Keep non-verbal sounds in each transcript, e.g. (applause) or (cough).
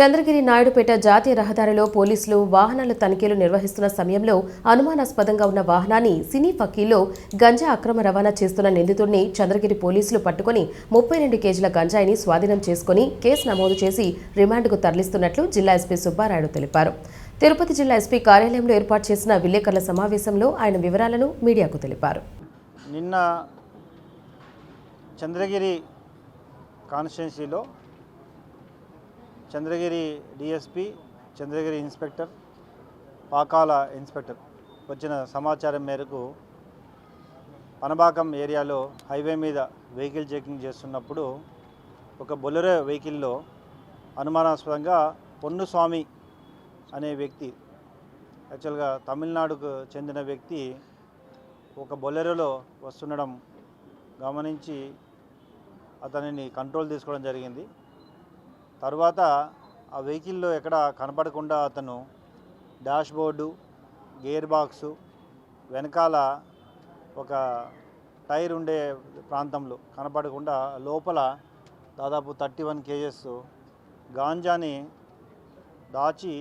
చంద్రగిరి నాయుడుపేట జాతీయ రహదారిలో పోలీసులు వాహనాల తనిఖీలు నిర్వహిస్తున్న సమయంలో అనుమానాస్పదంగా ఉన్న వాహనాన్ని సినీ ఫకీలో గంజా అక్రమ రవాణా చేస్తున్న నిందితుడిని చంద్రగిరి పోలీసులు పట్టుకుని ముప్పై రెండు కేజీల గంజాయిని స్వాధీనం చేసుకుని కేసు నమోదు చేసి రిమాండ్కు తరలిస్తున్నట్లు జిల్లా ఎస్పీ సుబ్బారాయుడు తెలిపారు. తిరుపతి జిల్లా ఎస్పీ కార్యాలయంలో ఏర్పాటు చేసిన విలేకరుల సమావేశంలో ఆయన వివరాలను మీడియాకు తెలిపారు. నిన్న చంద్రగిరి కాన్స్టిట్యున్సీలో Chandragiri DSP Chandragiri inspector Pakala inspector వచ్చిన సమాచారం మేరకు పనబాకం ఏరియాలో హైవే మీద వెహికల్ చెకింగ్ చేస్తున్నప్పుడు ఒక బొలెరో వెహికల్లో అనుమానాస్పదంగా పొన్నుస్వామి అనే వ్యక్తి యాక్చువల్గా తమిళనాడుకు చెందిన వ్యక్తి ఒక బొలెరోలో వస్తుండడం గమనించి అతనిని కంట్రోల్ తీసుకోవడం జరిగింది. తర్వాత ఆ వెహికల్లో ఎక్కడ కనపడకుండా అతను డాష్ బోర్డు గేర్ బాక్సు వెనకాల ఒక టైర్ ఉండే ప్రాంతంలో కనపడకుండా లోపల దాదాపు థర్టీ వన్ కేజెస్ గాంజాని దాచి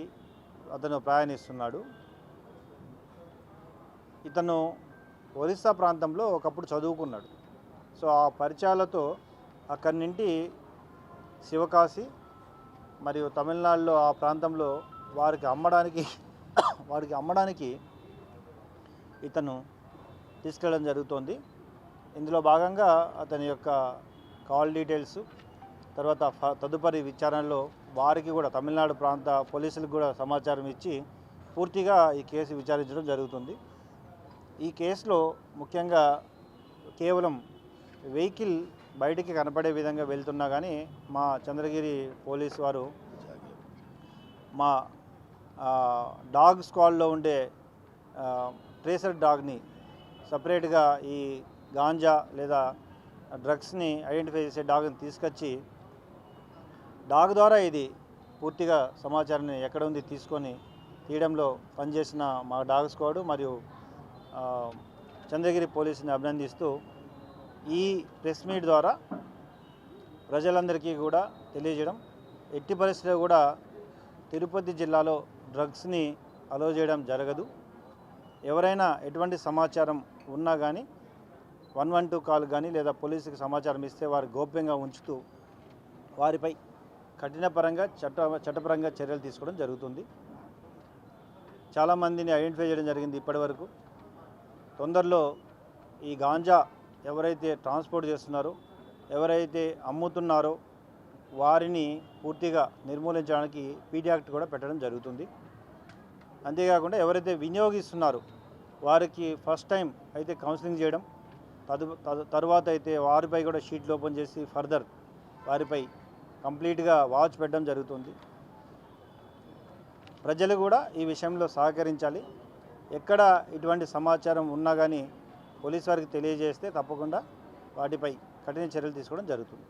అతను ప్రయాణిస్తున్నాడు. ఇతను ఒరిస్సా ప్రాంతంలో ఒకప్పుడు చదువుకున్నాడు. సో ఆ పరిచయాలతో అక్కడి నుండి శివకాశి మరియు తమిళనాడులో ఆ ప్రాంతంలో వారికి అమ్మడానికి (coughs) వారికి అమ్మడానికి ఇతను తీసుకెళ్ళడం జరుగుతోంది. ఇందులో భాగంగా అతని యొక్క కాల్ డీటెయిల్స్ తర్వాత ఫ- తదుపరి విచారణలో వారికి కూడా తమిళనాడు ప్రాంత పోలీసులకు కూడా సమాచారం ఇచ్చి పూర్తిగా ఈ కేసు విచారించడం జరుగుతుంది. ఈ కేసులో ముఖ్యంగా కేవలం వెహికల్ బయటికి కనపడే విధంగా వెళ్తున్నా కానీ మా చంద్రగిరి పోలీస్ వారు మా డాగ్ స్క్వాడ్లో ఉండే ట్రేసర్ డాగ్ని సపరేట్గా ఈ గాంజా లేదా డ్రగ్స్ని ఐడెంటిఫై చేసే డాగ్ని తీసుకొచ్చి డాగ్ ద్వారా ఇది పూర్తిగా సమాచారాన్ని ఎక్కడ ఉంది తీసుకొని తీయడంలో పనిచేసిన మా డాగ్ స్క్వాడు మరియు చంద్రగిరి పోలీసుని అభినందిస్తూ ఈ ప్రెస్ మీట్ ద్వారా ప్రజలందరికీ కూడా తెలియజేయడం ఎట్టి పరిస్థితిలో కూడా తిరుపతి జిల్లాలో డ్రగ్స్ని అలో చేయడం జరగదు. ఎవరైనా ఎటువంటి సమాచారం ఉన్నా కానీ వన్ వన్ టూ కాల్ కానీ లేదా పోలీసుకి సమాచారం ఇస్తే వారు గోప్యంగా ఉంచుతూ వారిపై కఠినపరంగా చట్ట చట్టపరంగా చర్యలు తీసుకోవడం జరుగుతుంది. చాలామందిని ఐడెంటిఫై చేయడం జరిగింది ఇప్పటివరకు. తొందరలో ఈ గాంజా ఎవరైతే ట్రాన్స్పోర్ట్ చేస్తున్నారో ఎవరైతే అమ్ముతున్నారో వారిని పూర్తిగా నిర్మూలించడానికి పీడీ యాక్ట్ కూడా పెట్టడం జరుగుతుంది. అంతేకాకుండా ఎవరైతే వినియోగిస్తున్నారో వారికి ఫస్ట్ టైం అయితే కౌన్సిలింగ్ చేయడం తదు తదు- తరువాత అయితే వారిపై కూడా షీట్లు ఓపెన్ చేసి ఫర్దర్ వారిపై కంప్లీట్గా వాచ్ పెట్టడం జరుగుతుంది. ప్రజలు కూడా ఈ విషయంలో సహకరించాలి. ఎక్కడ ఇటువంటి సమాచారం ఉన్నా కానీ పోలీస్ వారికి తెలియజేస్తే తప్పకుండా వాటిపై కఠిన చర్యలు తీసుకోవడం జరుగుతుంది.